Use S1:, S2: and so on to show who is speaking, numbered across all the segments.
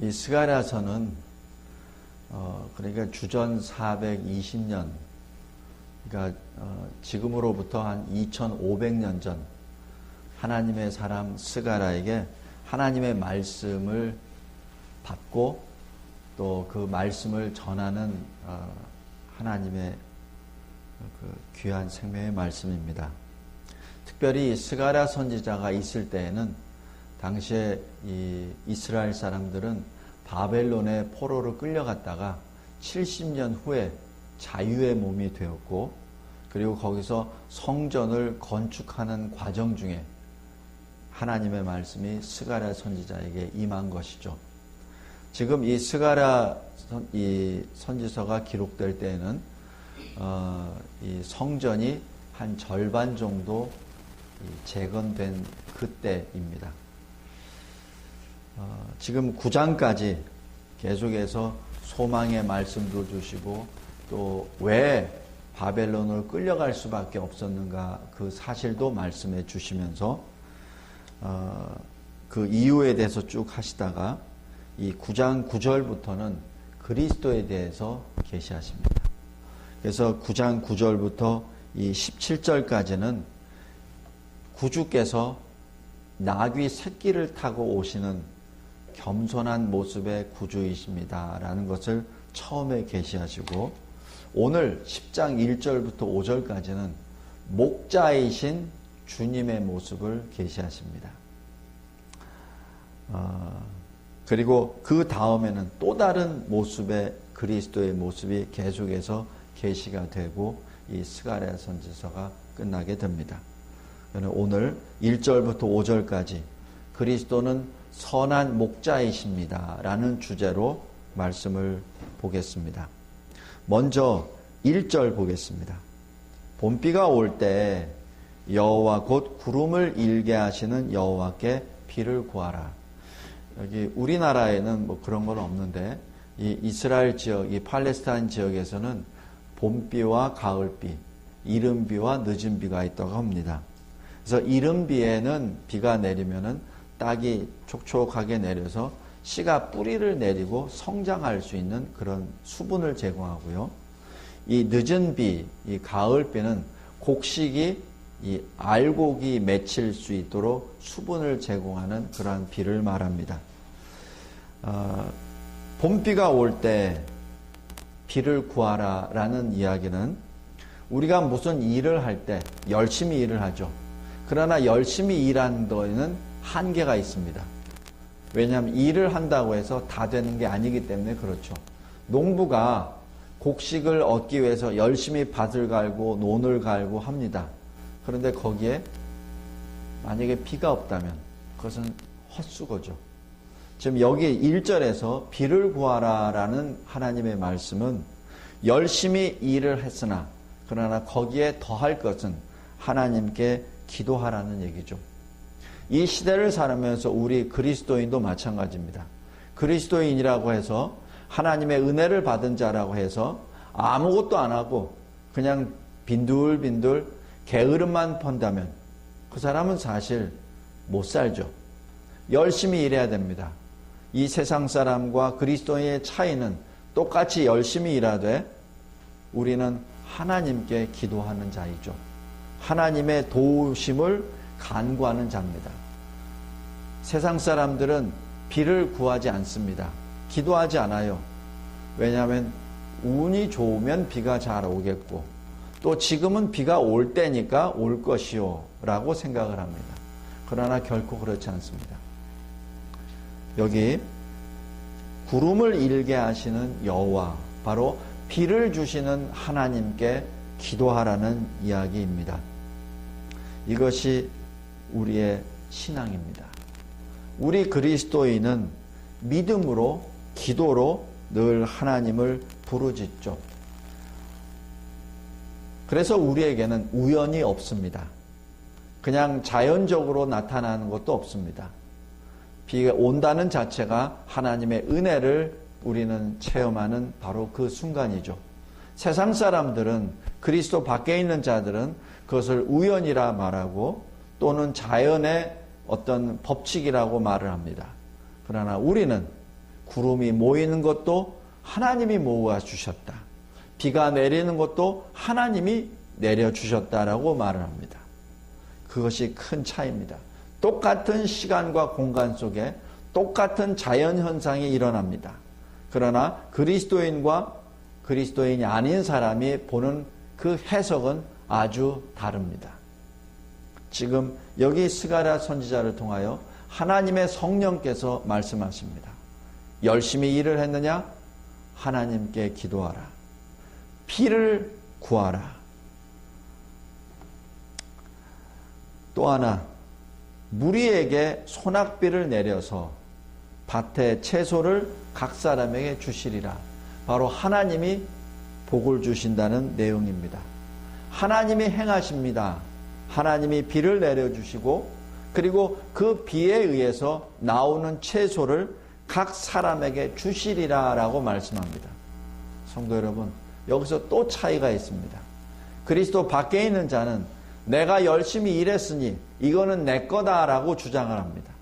S1: 이 스가랴서는 어, 그러니까 주전 420년 그러니까 어, 지금으로부터 한 2500년 전 하나님의 사람 스가랴에게 하나님의 말씀을 받고 또 그 말씀을 전하는 어, 하나님의 그 귀한 생명의 말씀입니다. 특별히 스가랴 선지자가 있을 때에는 당시에 이 이스라엘 사람들은 바벨론의 포로로 끌려갔다가 70년 후에 자유의 몸이 되었고 그리고 거기서 성전을 건축하는 과정 중에 하나님의 말씀이 스가랴 선지자에게 임한 것이죠. 지금 이 스가랴 선, 이 선지서가 기록될 때에는 어, 이 성전이 한 절반 정도 재건된 그때입니다. 어, 지금 9장까지 계속해서 소망의 말씀도 주시고 또 왜 바벨론을 끌려갈 수밖에 없었는가 그 사실도 말씀해 주시면서 어, 그 이유에 대해서 쭉 하시다가 이 9장 9절부터는 그리스도에 대해서 계시하십니다. 그래서 9장 9절부터 이 17절까지는 구주께서 나귀 새끼를 타고 오시는 겸손한 모습의 구주이십니다. 라는 것을 처음에 계시하시고 오늘 10장 1절부터 5절까지는 목자이신 주님의 모습을 계시하십니다. 어, 그리고 그 다음에는 또 다른 모습의 그리스도의 모습이 계속해서 계시가 되고 이 스가랴 선지서가 끝나게 됩니다. 오늘 1절부터 5절까지 그리스도는 선한 목자이십니다. 라는 주제로 말씀을 보겠습니다. 먼저 1절 보겠습니다. 봄비가 올 때 여호와 곧 구름을 일게 하시는 여호와께 비를 구하라. 여기 우리나라에는 뭐 그런 건 없는데 이 이스라엘 지역, 이 팔레스타인 지역에서는 봄비와 가을비, 이른비와 늦은비가 있다고 합니다. 그래서 이른비에는 비가 내리면은 딱이 촉촉하게 내려서 씨가 뿌리를 내리고 성장할 수 있는 그런 수분을 제공하고요. 이 늦은 비, 이 가을 비는 곡식이 이 알곡이 맺힐 수 있도록 수분을 제공하는 그러한 비를 말합니다. 어, 봄비가 올 때 비를 구하라 라는 이야기는 우리가 무슨 일을 할 때 열심히 일을 하죠. 그러나 열심히 일한 데에는 한계가 있습니다. 왜냐하면 일을 한다고 해서 다 되는 게 아니기 때문에 그렇죠. 농부가 곡식을 얻기 위해서 열심히 밭을 갈고 논을 갈고 합니다. 그런데 거기에 만약에 비가 없다면 그것은 헛수고죠. 지금 여기 1절에서 비를 구하라 라는 하나님의 말씀은 열심히 일을 했으나 그러나 거기에 더할 것은 하나님께 기도하라는 얘기죠. 이 시대를 살면서 우리 그리스도인도 마찬가지입니다. 그리스도인이라고 해서 하나님의 은혜를 받은 자라고 해서 아무것도 안 하고 그냥 빈둘빈둘 게으름만 펀다면 그 사람은 사실 못 살죠. 열심히 일해야 됩니다. 이 세상 사람과 그리스도인의 차이는 똑같이 열심히 일하되 우리는 하나님께 기도하는 자이죠. 하나님의 도우심을 간구하는 자입니다. 세상 사람들은 비를 구하지 않습니다. 기도하지 않아요. 왜냐하면 운이 좋으면 비가 잘 오겠고 또 지금은 비가 올 때니까 올 것이요 라고 생각을 합니다. 그러나 결코 그렇지 않습니다. 여기 구름을 일게 하시는 여호와 바로 비를 주시는 하나님께 기도하라는 이야기입니다. 이것이 우리의 신앙입니다. 우리 그리스도인은 믿음으로 기도로 늘 하나님을 부르짖죠. 그래서 우리에게는 우연이 없습니다. 그냥 자연적으로 나타나는 것도 없습니다. 비가 온다는 자체가 하나님의 은혜를 우리는 체험하는 바로 그 순간이죠. 세상 사람들은 그리스도 밖에 있는 자들은 그것을 우연이라 말하고 또는 자연의 어떤 법칙이라고 말을 합니다. 그러나 우리는 구름이 모이는 것도 하나님이 모아 주셨다. 비가 내리는 것도 하나님이 내려 주셨다라고 말을 합니다. 그것이 큰 차이입니다. 똑같은 시간과 공간 속에 똑같은 자연 현상이 일어납니다. 그러나 그리스도인과 그리스도인이 아닌 사람이 보는 그 해석은 아주 다릅니다. 지금 여기 스가랴 선지자를 통하여 하나님의 성령께서 말씀하십니다. 열심히 일을 했느냐? 하나님께 기도하라. 피를 구하라. 또 하나, 무리에게 소낙비를 내려서 밭에 채소를 각 사람에게 주시리라. 바로 하나님이 복을 주신다는 내용입니다. 하나님이 행하십니다. 하나님이 비를 내려주시고 그리고 그 비에 의해서 나오는 채소를 각 사람에게 주시리라 라고 말씀합니다. 성도 여러분, 여기서 또 차이가 있습니다. 그리스도 밖에 있는 자는 내가 열심히 일했으니 이거는 내 거다라고 주장을 합니다.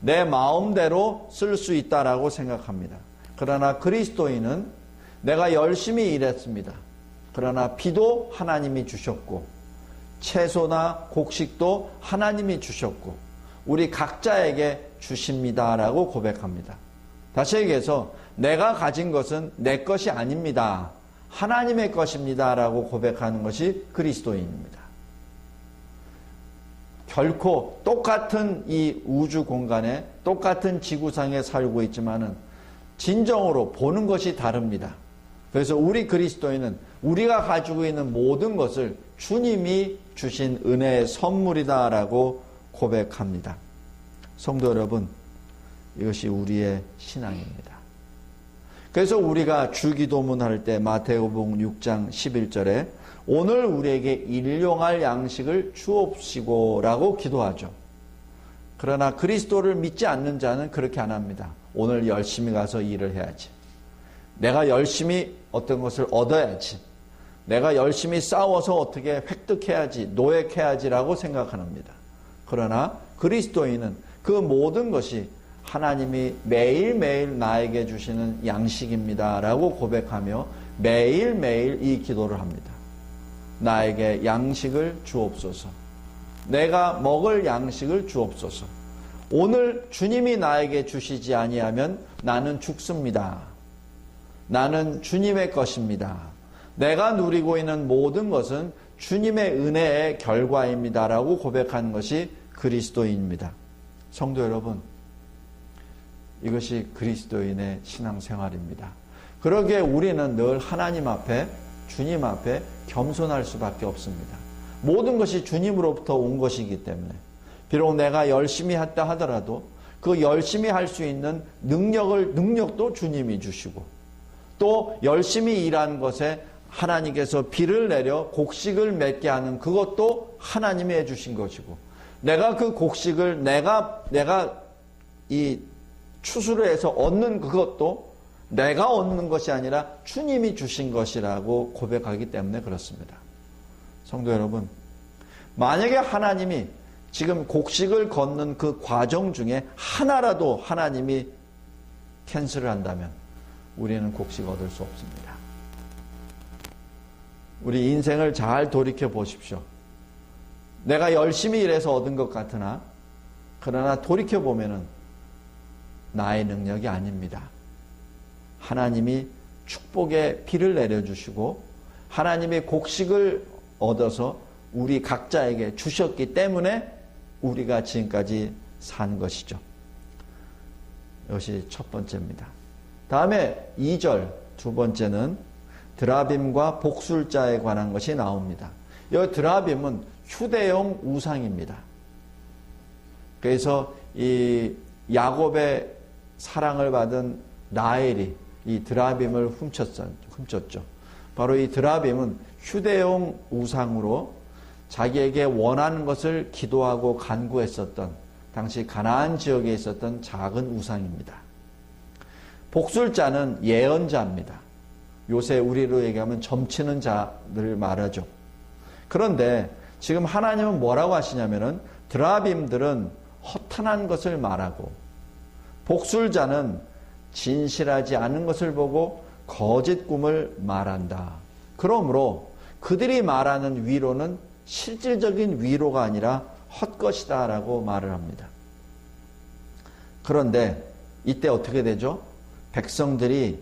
S1: 내 마음대로 쓸 수 있다라고 생각합니다. 그러나 그리스도인은 내가 열심히 일했습니다. 그러나 비도 하나님이 주셨고 채소나 곡식도 하나님이 주셨고 우리 각자에게 주십니다라고 고백합니다. 다시 얘기해서 내가 가진 것은 내 것이 아닙니다. 하나님의 것입니다라고 고백하는 것이 그리스도인입니다. 결코 똑같은 이 우주 공간에 똑같은 지구상에 살고 있지만은 진정으로 보는 것이 다릅니다. 그래서 우리 그리스도인은 우리가 가지고 있는 모든 것을 주님이 주신 은혜의 선물이다라고 고백합니다. 성도 여러분, 이것이 우리의 신앙입니다. 그래서 우리가 주기도문 할 때 마태복음 6장 11절에 오늘 우리에게 일용할 양식을 주옵시고라고 기도하죠. 그러나 그리스도를 믿지 않는 자는 그렇게 안 합니다. 오늘 열심히 가서 일을 해야지. 내가 열심히 어떤 것을 얻어야지. 내가 열심히 싸워서 어떻게 획득해야지, 노획해야지라고 생각합니다. 그러나 그리스도인은 그 모든 것이 하나님이 매일매일 나에게 주시는 양식입니다라고 고백하며 매일매일 이 기도를 합니다. 나에게 양식을 주옵소서. 내가 먹을 양식을 주옵소서. 오늘 주님이 나에게 주시지 아니하면 나는 죽습니다. 나는 주님의 것입니다. 내가 누리고 있는 모든 것은 주님의 은혜의 결과입니다라고 고백하는 것이 그리스도인입니다. 성도 여러분, 이것이 그리스도인의 신앙생활입니다. 그러기에 우리는 늘 하나님 앞에 주님 앞에 겸손할 수밖에 없습니다. 모든 것이 주님으로부터 온 것이기 때문에 비록 내가 열심히 했다 하더라도 그 열심히 할 수 있는 능력을 능력도 주님이 주시고 또 열심히 일한 것에 하나님께서 비를 내려 곡식을 맺게 하는 그것도 하나님이 해주신 것이고 내가 그 곡식을 내가 내가 이 추수를 해서 얻는 그것도 내가 얻는 것이 아니라 주님이 주신 것이라고 고백하기 때문에 그렇습니다. 성도 여러분, 만약에 하나님이 지금 곡식을 걷는 그 과정 중에 하나라도 하나님이 캔슬을 한다면 우리는 곡식 얻을 수 없습니다. 우리 인생을 잘 돌이켜 보십시오. 내가 열심히 일해서 얻은 것 같으나 그러나 돌이켜 보면은 나의 능력이 아닙니다. 하나님이 축복의 비를 내려주시고 하나님의 곡식을 얻어서 우리 각자에게 주셨기 때문에 우리가 지금까지 산 것이죠. 이것이 첫 번째입니다. 다음에 2절 두 번째는 드라빔과 복술자에 관한 것이 나옵니다. 이 드라빔은 휴대용 우상입니다. 그래서 이 야곱의 사랑을 받은 라헬이 이 드라빔을 훔쳤죠. 바로 이 드라빔은 휴대용 우상으로 자기에게 원하는 것을 기도하고 간구했었던 당시 가나안 지역에 있었던 작은 우상입니다. 복술자는 예언자입니다. 요새 우리로 얘기하면 점치는 자를 말하죠. 그런데 지금 하나님은 뭐라고 하시냐면은 드라빔들은 허탄한 것을 말하고 복술자는 진실하지 않은 것을 보고 거짓 꿈을 말한다. 그러므로 그들이 말하는 위로는 실질적인 위로가 아니라 헛것이다라고 말을 합니다. 그런데 이때 어떻게 되죠? 백성들이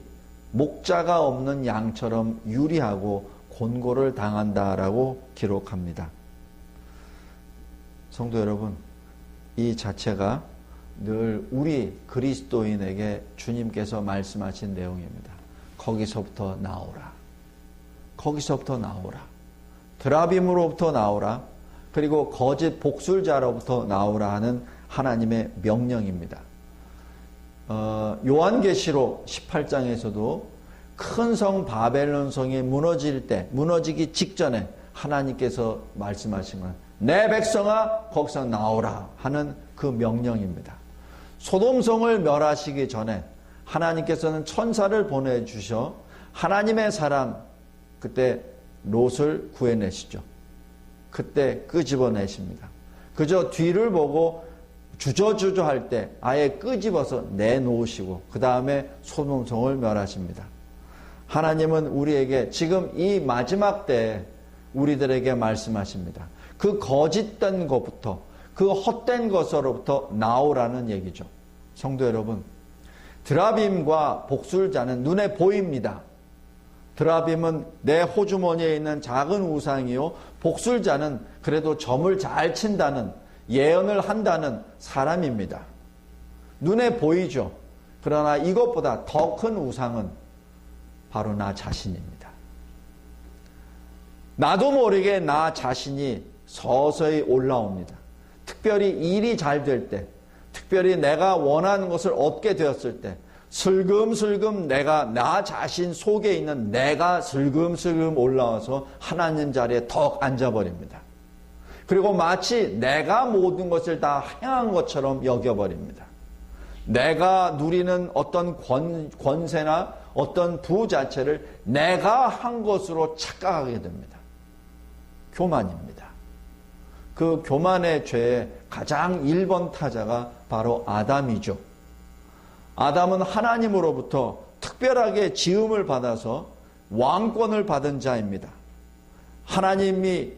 S1: 목자가 없는 양처럼 유리하고 곤고를 당한다라고 기록합니다. 성도 여러분, 이 자체가 늘 우리 그리스도인에게 주님께서 말씀하신 내용입니다. 거기서부터 나오라. 거기서부터 나오라. 드라빔으로부터 나오라. 그리고 거짓 복술자로부터 나오라 하는 하나님의 명령입니다. 어, 요한계시록 18장에서도 큰 성 바벨론 성이 무너질 때, 무너지기 직전에 하나님께서 말씀하신 건 내 백성아 거기서 나오라 하는 그 명령입니다. 소돔성을 멸하시기 전에 하나님께서는 천사를 보내주셔 하나님의 사람 그때 롯을 구해내시죠. 그때 끄집어내십니다. 그저 뒤를 보고 주저주저 할 때 아예 끄집어서 내놓으시고 그 다음에 소돔성을 멸하십니다. 하나님은 우리에게 지금 이 마지막 때에 우리들에게 말씀하십니다. 그 거짓된 것부터 그 헛된 것으로부터 나오라는 얘기죠. 성도 여러분, 드라빔과 복술자는 눈에 보입니다. 드라빔은 내 호주머니에 있는 작은 우상이요. 복술자는 그래도 점을 잘 친다는 예언을 한다는 사람입니다. 눈에 보이죠. 그러나 이것보다 더 큰 우상은 바로 나 자신입니다. 나도 모르게 나 자신이 서서히 올라옵니다. 특별히 일이 잘 될 때, 특별히 내가 원하는 것을 얻게 되었을 때, 슬금슬금 내가 나 자신 속에 있는 내가 슬금슬금 올라와서 하나님 자리에 턱 앉아버립니다. 그리고 마치 내가 모든 것을 다 행한 것처럼 여겨버립니다. 내가 누리는 어떤 권, 권세나 어떤 부 자체를 내가 한 것으로 착각하게 됩니다. 교만입니다. 그 교만의 죄의 가장 1번 타자가 바로 아담이죠. 아담은 하나님으로부터 특별하게 지음을 받아서 왕권을 받은 자입니다. 하나님이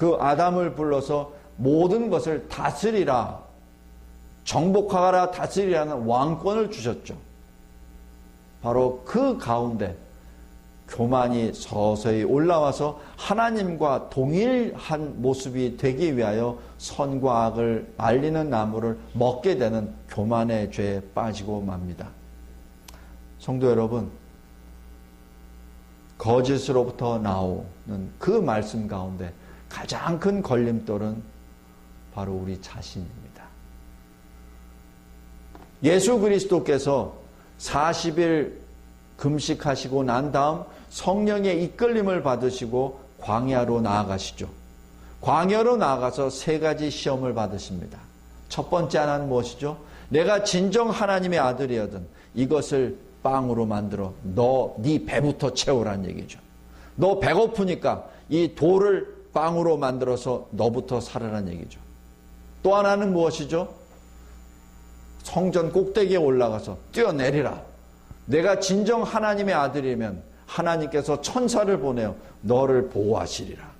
S1: 그 아담을 불러서 모든 것을 다스리라, 정복하라 다스리라는 왕권을 주셨죠. 바로 그 가운데 교만이 서서히 올라와서 하나님과 동일한 모습이 되기 위하여 선과 악을 알리는 나무를 먹게 되는 교만의 죄에 빠지고 맙니다. 성도 여러분, 거짓으로부터 나오는 그 말씀 가운데 가장 큰 걸림돌은 바로 우리 자신입니다. 예수 그리스도께서 40일 금식하시고 난 다음 성령의 이끌림을 받으시고 광야로 나아가시죠. 광야로 나아가서 세 가지 시험을 받으십니다. 첫 번째 하나는 무엇이죠? 내가 진정 하나님의 아들이거든 이것을 빵으로 만들어 너 네 배부터 채우란 얘기죠. 너 배고프니까 이 돌을 빵으로 만들어서 너부터 살아란 얘기죠. 또 하나는 무엇이죠? 성전 꼭대기에 올라가서 뛰어내리라. 내가 진정 하나님의 아들이면 하나님께서 천사를 보내어 너를 보호하시리라.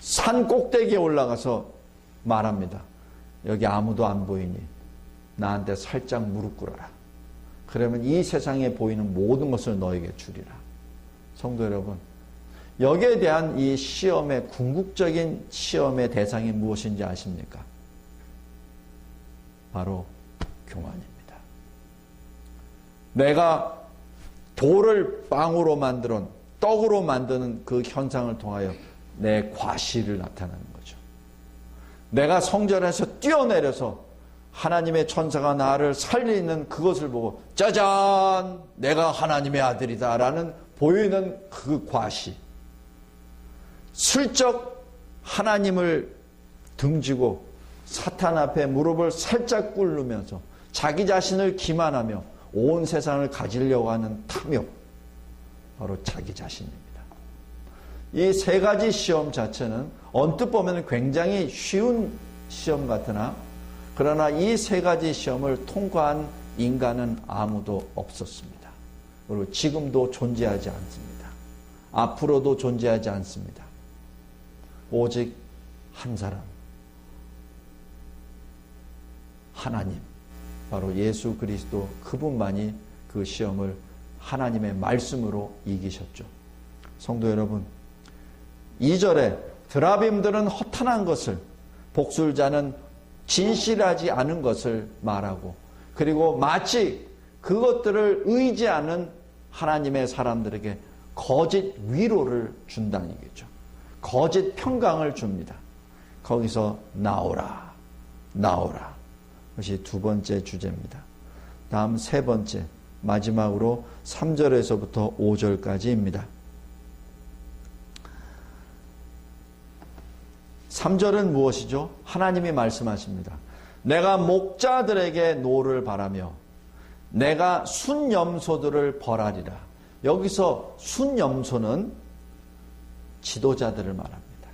S1: 산 꼭대기에 올라가서 말합니다. 여기 아무도 안 보이니 나한테 살짝 무릎 꿇어라. 그러면 이 세상에 보이는 모든 것을 너에게 주리라. 성도 여러분, 여기에 대한 이 시험의 궁극적인 시험의 대상이 무엇인지 아십니까? 바로 교만입니다. 내가 돌을 빵으로 만들어 떡으로 만드는 그 현상을 통하여 내 과실을 나타내는 거죠. 내가 성전에서 뛰어내려서 하나님의 천사가 나를 살리는 그것을 보고 짜잔 내가 하나님의 아들이다라는 보이는 그 과시 슬쩍 하나님을 등지고 사탄 앞에 무릎을 살짝 꿇으면서 자기 자신을 기만하며 온 세상을 가지려고 하는 탐욕 바로 자기 자신입니다. 이 세 가지 시험 자체는 언뜻 보면 굉장히 쉬운 시험 같으나 그러나 이 세 가지 시험을 통과한 인간은 아무도 없었습니다. 그리고 지금도 존재하지 않습니다. 앞으로도 존재하지 않습니다. 오직 한 사람. 하나님. 바로 예수 그리스도 그분만이 그 시험을 하나님의 말씀으로 이기셨죠. 성도 여러분, 2절에 드라빔들은 허탄한 것을 복술자는 진실하지 않은 것을 말하고 그리고 마치 그것들을 의지하는 하나님의 사람들에게 거짓 위로를 준다는 얘기죠. 거짓 평강을 줍니다. 거기서 나오라, 나오라. 그것이 두 번째 주제입니다. 다음 세 번째, 마지막으로 3절에서부터 5절까지입니다. 3절은 무엇이죠? 하나님이 말씀하십니다. 내가 목자들에게 노를 바라며 내가 순염소들을 벌하리라. 여기서 순염소는 지도자들을 말합니다.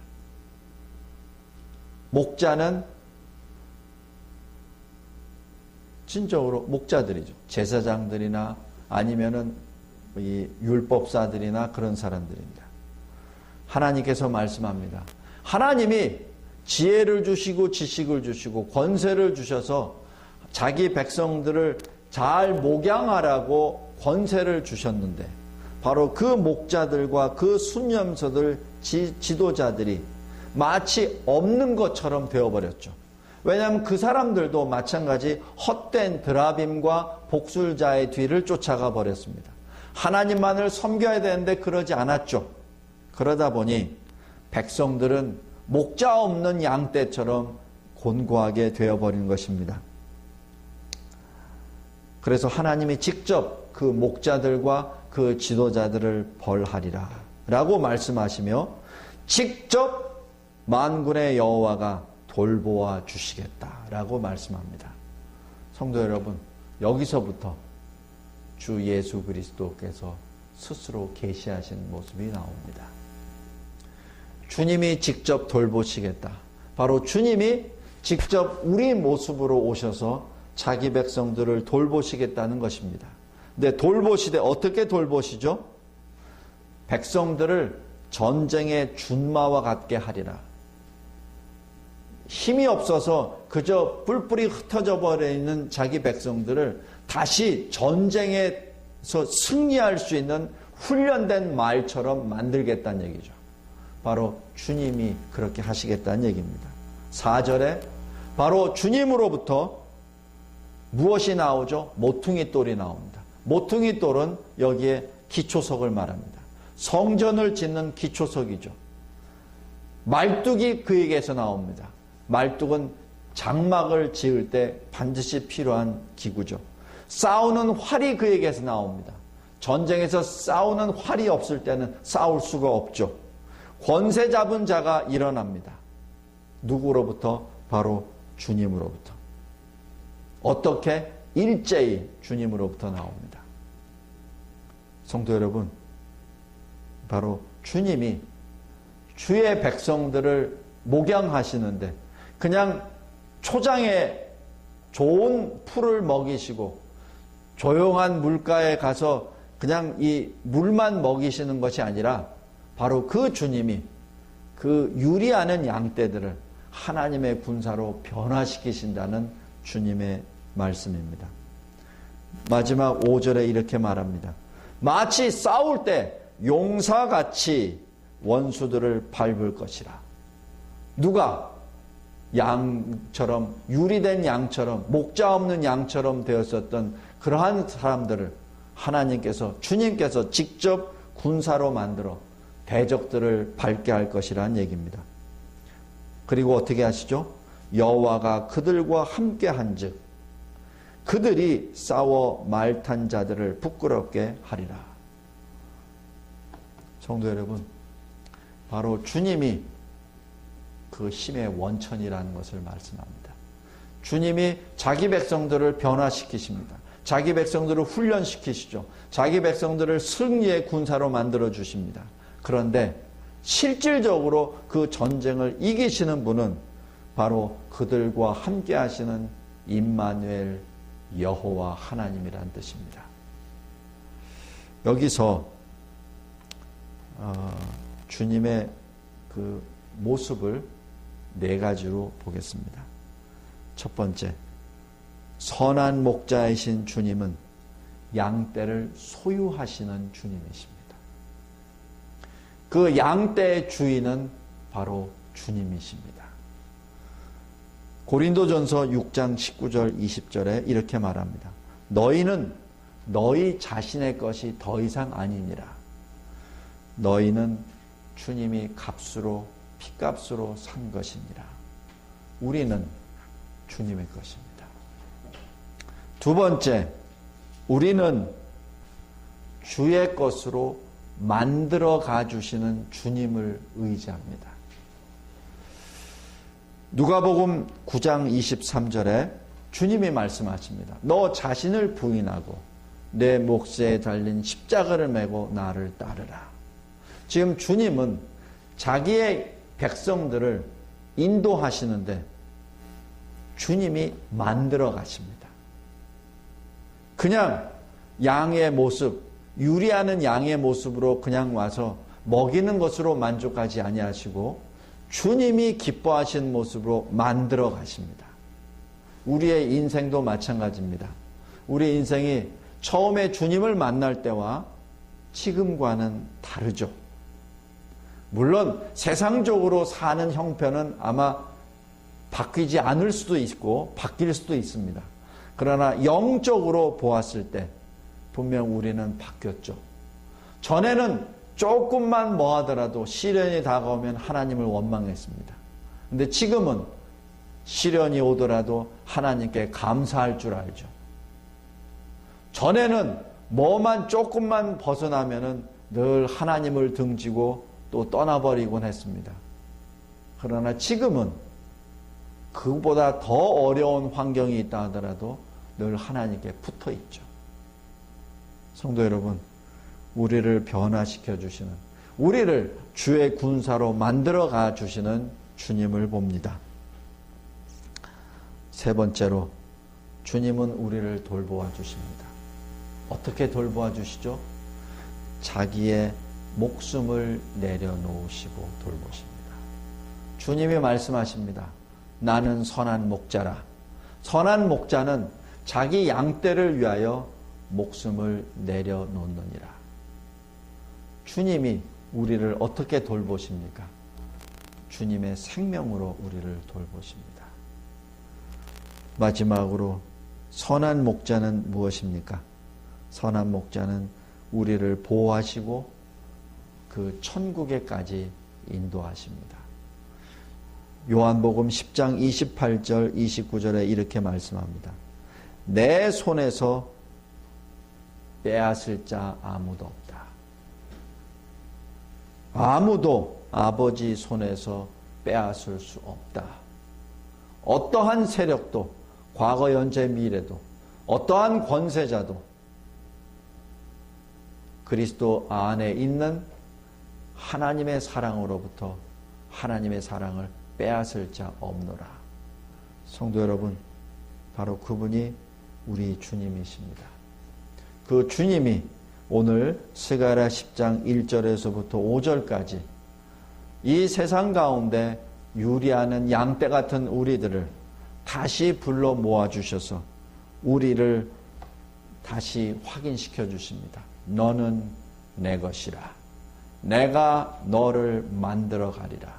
S1: 목자는 진정으로 목자들이죠. 제사장들이나 아니면은 이 율법사들이나 그런 사람들입니다. 하나님께서 말씀합니다. 하나님이 지혜를 주시고 지식을 주시고 권세를 주셔서 자기 백성들을 잘 목양하라고 권세를 주셨는데 바로 그 목자들과 그 순념서들 지, 지도자들이 마치 없는 것처럼 되어버렸죠. 왜냐하면 그 사람들도 마찬가지 헛된 드라빔과 복술자의 뒤를 쫓아가 버렸습니다. 하나님만을 섬겨야 되는데 그러지 않았죠. 그러다 보니 백성들은 목자 없는 양떼처럼 곤고하게 되어버린 것입니다. 그래서 하나님이 직접 그 목자들과 그 지도자들을 벌하리라 라고 말씀하시며 직접 만군의 여호와가 돌보아 주시겠다라고 말씀합니다. 성도 여러분, 여기서부터 주 예수 그리스도께서 스스로 계시하신 모습이 나옵니다. 주님이 직접 돌보시겠다. 바로 주님이 직접 우리 모습으로 오셔서 자기 백성들을 돌보시겠다는 것입니다. 근데 돌보시되 어떻게 돌보시죠? 백성들을 전쟁의 준마와 같게 하리라. 힘이 없어서 그저 뿔뿔이 흩어져 버려 있는 자기 백성들을 다시 전쟁에서 승리할 수 있는 훈련된 말처럼 만들겠다는 얘기죠. 바로 주님이 그렇게 하시겠다는 얘기입니다. 4절에 바로 주님으로부터 무엇이 나오죠? 모퉁이 돌이 나옵니다. 모퉁이 돌은 여기에 기초석을 말합니다. 성전을 짓는 기초석이죠. 말뚝이 그에게서 나옵니다. 말뚝은 장막을 지을 때 반드시 필요한 기구죠. 싸우는 활이 그에게서 나옵니다. 전쟁에서 싸우는 활이 없을 때는 싸울 수가 없죠. 권세 잡은 자가 일어납니다. 누구로부터? 바로 주님으로부터. 어떻게? 일제히 주님으로부터 나옵니다. 성도 여러분, 바로 주님이 주의 백성들을 목양하시는데 그냥 초장에 좋은 풀을 먹이시고 조용한 물가에 가서 그냥 이 물만 먹이시는 것이 아니라 바로 그 주님이 그 유리하는 양떼들을 하나님의 군사로 변화시키신다는 주님의 말씀입니다. 마지막 5절에 이렇게 말합니다. 마치 싸울 때 용사같이 원수들을 밟을 것이라. 누가 양처럼 유리된 양처럼 목자 없는 양처럼 되었었던 그러한 사람들을 하나님께서 주님께서 직접 군사로 만들어 대적들을 밟게 할 것이라는 얘기입니다. 그리고 어떻게 하시죠? 여호와가 그들과 함께 한즉 그들이 싸워 말탄 자들을 부끄럽게 하리라. 성도 여러분, 바로 주님이 그 힘의 원천이라는 것을 말씀합니다. 주님이 자기 백성들을 변화시키십니다. 자기 백성들을 훈련시키시죠. 자기 백성들을 승리의 군사로 만들어 주십니다. 그런데 실질적으로 그 전쟁을 이기시는 분은 바로 그들과 함께 하시는 임마누엘 여호와 하나님이란 뜻입니다. 여기서 어, 주님의 그 모습을 네 가지로 보겠습니다. 첫 번째, 선한 목자이신 주님은 양떼를 소유하시는 주님이십니다. 그 양떼의 주인은 바로 주님이십니다. 고린도전서 6장 19절 20절에 이렇게 말합니다. 너희는 너희 자신의 것이 더 이상 아니니라. 너희는 주님이 값으로 피값으로 산 것이니라. 우리는 주님의 것입니다. 두 번째, 우리는 주의 것으로 만들어 가 주시는 주님을 의지합니다. 누가복음 9장 23절에 주님이 말씀하십니다. 너 자신을 부인하고 내 몫에 달린 십자가를 메고 나를 따르라. 지금 주님은 자기의 백성들을 인도하시는데 주님이 만들어 가십니다. 그냥 양의 모습, 유리하는 양의 모습으로 그냥 와서 먹이는 것으로 만족하지 아니하시고 주님이 기뻐하신 모습으로 만들어 가십니다. 우리의 인생도 마찬가지입니다. 우리 인생이 처음에 주님을 만날 때와 지금과는 다르죠. 물론 세상적으로 사는 형편은 아마 바뀌지 않을 수도 있고 바뀔 수도 있습니다. 그러나 영적으로 보았을 때 분명 우리는 바뀌었죠. 전에는 조금만 뭐 하더라도 시련이 다가오면 하나님을 원망했습니다. 근데 지금은 시련이 오더라도 하나님께 감사할 줄 알죠. 전에는 뭐만 조금만 벗어나면은 늘 하나님을 등지고 또 떠나버리곤 했습니다. 그러나 지금은 그보다 더 어려운 환경이 있다 하더라도 늘 하나님께 붙어 있죠. 성도 여러분, 우리를 변화시켜 주시는, 우리를 주의 군사로 만들어 가 주시는 주님을 봅니다. 세 번째로, 주님은 우리를 돌보아 주십니다. 어떻게 돌보아 주시죠? 자기의 목숨을 내려놓으시고 돌보십니다. 주님이 말씀하십니다. 나는 선한 목자라. 선한 목자는 자기 양떼를 위하여 목숨을 내려놓느니라. 주님이 우리를 어떻게 돌보십니까? 주님의 생명으로 우리를 돌보십니다. 마지막으로 선한 목자는 무엇입니까? 선한 목자는 우리를 보호하시고 그 천국에까지 인도하십니다. 요한복음 10장 28절 29절에 이렇게 말씀합니다. 내 손에서 빼앗을 자 아무도. 아무도 아버지 손에서 빼앗을 수 없다. 어떠한 세력도 과거 현재 미래도 어떠한 권세자도 그리스도 안에 있는 하나님의 사랑으로부터 하나님의 사랑을 빼앗을 자 없노라. 성도 여러분, 바로 그분이 우리 주님이십니다. 그 주님이 오늘 스가랴 10장 1절에서부터 5절까지 이 세상 가운데 유리하는 양떼 같은 우리들을 다시 불러 모아 주셔서 우리를 다시 확인시켜 주십니다. 너는 내 것이라. 내가 너를 만들어 가리라.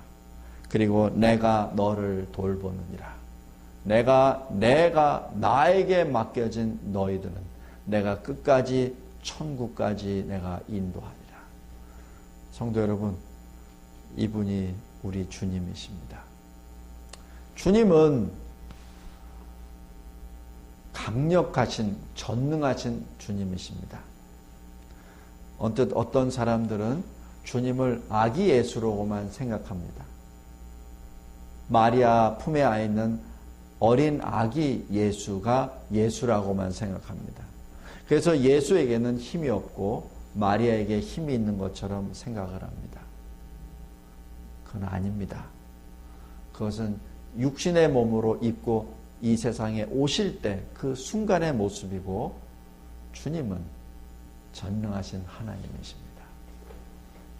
S1: 그리고 내가 너를 돌보느니라. 내가 내가 나에게 맡겨진 너희들은 내가 끝까지 천국까지 내가 인도하리라. 성도 여러분, 이분이 우리 주님이십니다. 주님은 강력하신 전능하신 주님이십니다. 언뜻 어떤 사람들은 주님을 아기 예수로만 생각합니다. 마리아 품에 아 있는 어린 아기 예수가 예수라고만 생각합니다. 그래서 예수에게는 힘이 없고 마리아에게 힘이 있는 것처럼 생각을 합니다. 그건 아닙니다. 그것은 육신의 몸으로 입고 이 세상에 오실 때 그 순간의 모습이고 주님은 전능하신 하나님이십니다.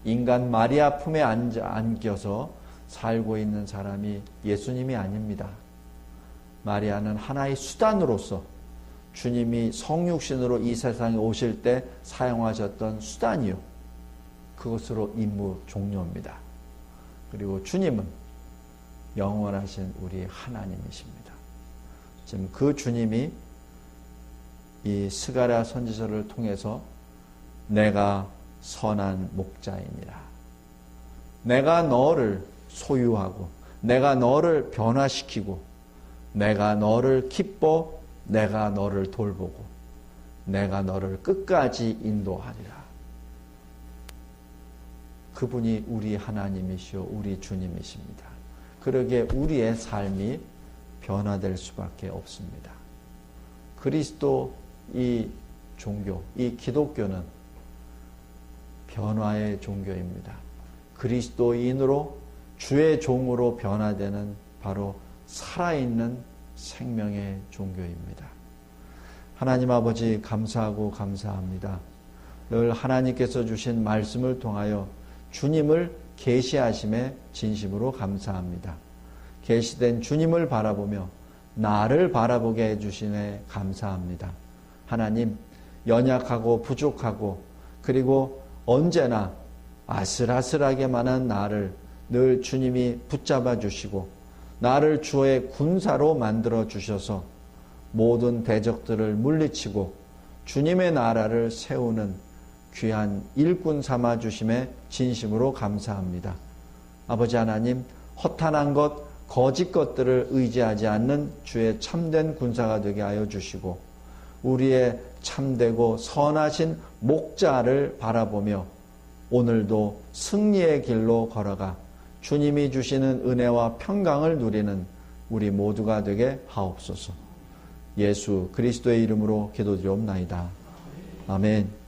S1: 인간 마리아 품에 앉아, 안겨서 살고 있는 사람이 예수님이 아닙니다. 마리아는 하나의 수단으로서 주님이 성육신으로 이 세상에 오실 때 사용하셨던 수단이요. 그것으로 임무 종료입니다. 그리고 주님은 영원하신 우리 하나님이십니다. 지금 그 주님이 이 스가랴 선지서를 통해서 내가 선한 목자이니라. 내가 너를 소유하고 내가 너를 변화시키고 내가 너를 기뻐 내가 너를 돌보고 내가 너를 끝까지 인도하리라. 그분이 우리 하나님이시오 우리 주님이십니다. 그러게 우리의 삶이 변화될 수밖에 없습니다. 그리스도 이 종교, 이 기독교는 변화의 종교입니다. 그리스도인으로 주의 종으로 변화되는 바로 살아있는 생명의 종교입니다. 하나님 아버지 감사하고 감사합니다. 늘 하나님께서 주신 말씀을 통하여 주님을 계시하심에 진심으로 감사합니다. 계시된 주님을 바라보며 나를 바라보게 해주시네 감사합니다. 하나님 연약하고 부족하고 그리고 언제나 아슬아슬하게만한 나를 늘 주님이 붙잡아 주시고 나를 주의 군사로 만들어 주셔서 모든 대적들을 물리치고 주님의 나라를 세우는 귀한 일꾼 삼아 주심에 진심으로 감사합니다. 아버지 하나님, 허탄한 것, 거짓 것들을 의지하지 않는 주의 참된 군사가 되게 하여 주시고, 우리의 참되고 선하신 목자를 바라보며 오늘도 승리의 길로 걸어가 주님이 주시는 은혜와 평강을 누리는 우리 모두가 되게 하옵소서. 예수 그리스도의 이름으로 기도드리옵나이다. 아멘.